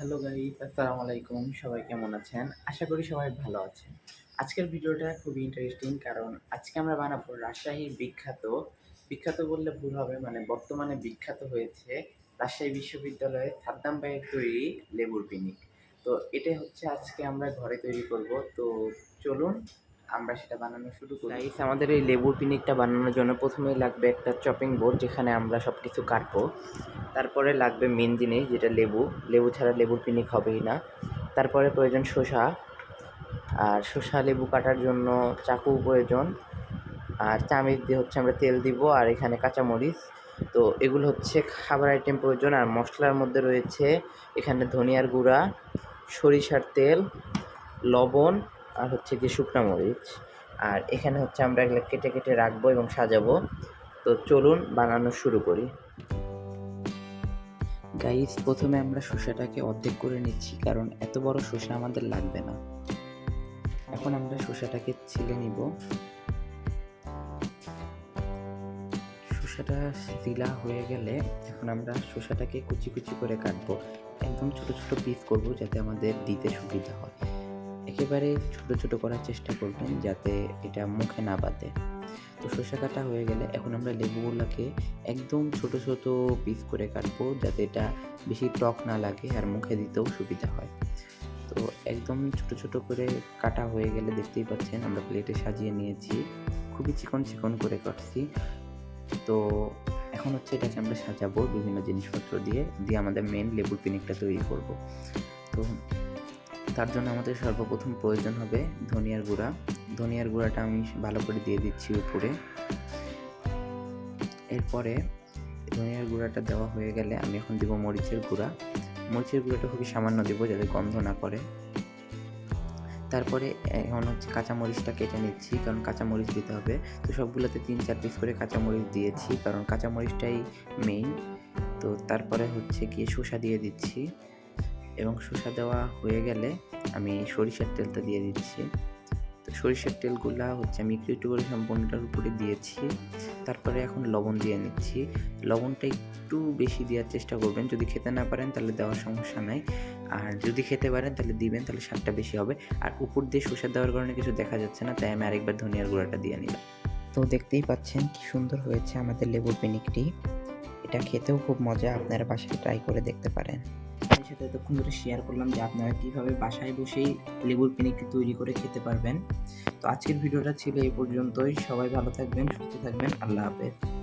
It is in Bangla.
হ্যালো গাই আসসালামু আলাইকুম। সবাই কেমন আছেন? আশা করি সবাই ভালো আছেন। আজকের ভিডিওটা খুবই ইন্টারেস্টিং কারণ আজকে আমরা বানাবো রাজশাহীর বিখ্যাত। বিখ্যাত বললে ভুল হবে মানে বর্তমানে বিখ্যাত হয়েছে রাজশাহী বিশ্ববিদ্যালয়ে সাদ্দাম ভাইয়ের তৈরি লেবুর পিনিক। তো এটা হচ্ছে আজকে আমরা ঘরে তৈরি করব। তো চলুন আমরা সেটা বানানো শুরু করি। গাইস আমাদের এই লেবুর পিনিকটা বানানোর জন্য প্রথমেই লাগবে একটা চপিং বোর্ড যেখানে আমরা সব কিছু কাটবো। তারপরে লাগবে মেন জিনিস, যেটা লেবু। লেবু ছাড়া লেবুর পিনিক হবেই না। তারপরে প্রয়োজন শসা। আর শসা লেবু কাটার জন্য চাকু প্রয়োজন। আর চামিচ দিয়ে হচ্ছে আমরা তেল দিব, আর এখানে কাঁচামরিচ। তো এগুলো হচ্ছে খাবার আইটেম প্রয়োজন। আর মশলার মধ্যে রয়েছে এখানে ধনিয়ার গুঁড়া, সরিষার তেল, লবণ আর হচ্ছে কি শুকনা মরিচ। আর এখানে হচ্ছে আমরা এগুলো কেটে কেটে রাখব এবং সাজাবো। তো চলুন বানানো শুরু করি। গাইজ প্রথমে আমরা শসাটাকে অর্ধেক করে নিচ্ছি, কারণ এত বড় শসা আমাদের লাগবে না। এখন আমরা শসাটাকে ছিলে নিব। শসাটা শিলা হয়ে গেলে এখন আমরা শসাটাকে কুচি কুচি করে কাটবো। একদম ছোট ছোট পিস করব যাতে আমাদের দিতে সুবিধা হয়। একেবারে ছোট ছোট করার চেষ্টা করবেন যাতে এটা মুখে না বাঁধে। তো শসা কাটা হয়ে গেলে এখন আমরা লেবুগুলোকে একদম ছোট ছোট পিস করে কাটবো যাতে এটা বেশি টক না লাগে আর মুখে দিতেও সুবিধা হয়। তো একদম ছোট ছোট করে কাটা হয়ে গেলে দেখতেই পাচ্ছেন আমরা প্লেটে সাজিয়ে নিয়েছি। খুবই চিকন চিকন করে কাটছি। তো এখন হচ্ছে এটাকে আমরা সাজাবো বিভিন্ন জিনিসপত্র দিয়ে দিয়ে আমাদের মেন লেবুর পিনিকটা তৈরি করব। তো তার জন্য আমাদের সর্বপ্রথম প্রয়োজন হবে ধনিয়ার গুঁড়া। ধনিয়ার গুঁড়াটা আমি ভালো করে দিয়ে দিচ্ছি উপরে। এরপরে ধনিয়ার গুঁড়াটা দেওয়া হয়ে গেলে আমি এখন দিব মরিচের গুঁড়া। মরিচের গুঁড়াটা খুবই সামান্য দেবো যাতে গন্ধ না করে। তারপরে এখন হচ্ছে কাঁচামরিচটা কেটে নিচ্ছি, কারণ কাঁচামরিচ দিতে হবে। তো সবগুলোতে তিন, চার পিস করে কাঁচামরিচ দিয়েছি, কারণ কাঁচামরিচটাই মেইন তো তারপরে হচ্ছে গিয়ে শসা দিয়ে দিচ্ছি। এবং শসা দেওয়া হয়ে গেলে আমি সরিষার তেলটা দিয়ে দিচ্ছি। তো সরিষার তেলগুলা হচ্ছে আমি একটু একটু করে সম্পূর্ণটার উপরে দিয়েছি। তারপরে এখন লবণ দিয়ে নিচ্ছি। লবণটা একটু বেশি দেওয়ার চেষ্টা করবেন। যদি খেতে না পারেন তাহলে দেওয়ার সমস্যা নাই। আর যদি খেতে পারেন তাহলে দিবেন, তাহলে স্বাদটা বেশি হবে। আর উপর দিয়ে শসা দেওয়ার কারণে কিছু দেখা যাচ্ছে না, তাই আমি আরেকবার ধনিয়ার গুঁড়াটা দিয়ে নিলাম। তো দেখতেই পাচ্ছেন কি সুন্দর হয়েছে আমাদের লেবুর পিনিকটি। এটা খেতেও খুব মজা, আপনারা বাসায় ট্রাই করে দেখতে পারেন। সাথে এতক্ষণ ধরে শেয়ার করলাম যে আপনারা কীভাবে বাসায় বসেই লেবুর পিনিকে তৈরি করে খেতে পারবেন। তো আজকের ভিডিওটা ছিল এই পর্যন্তই। সবাই ভালো থাকবেন, সুস্থ থাকবেন। আল্লাহ হাফেজ।